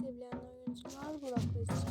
sevilen oyuncular Burak Özçivit.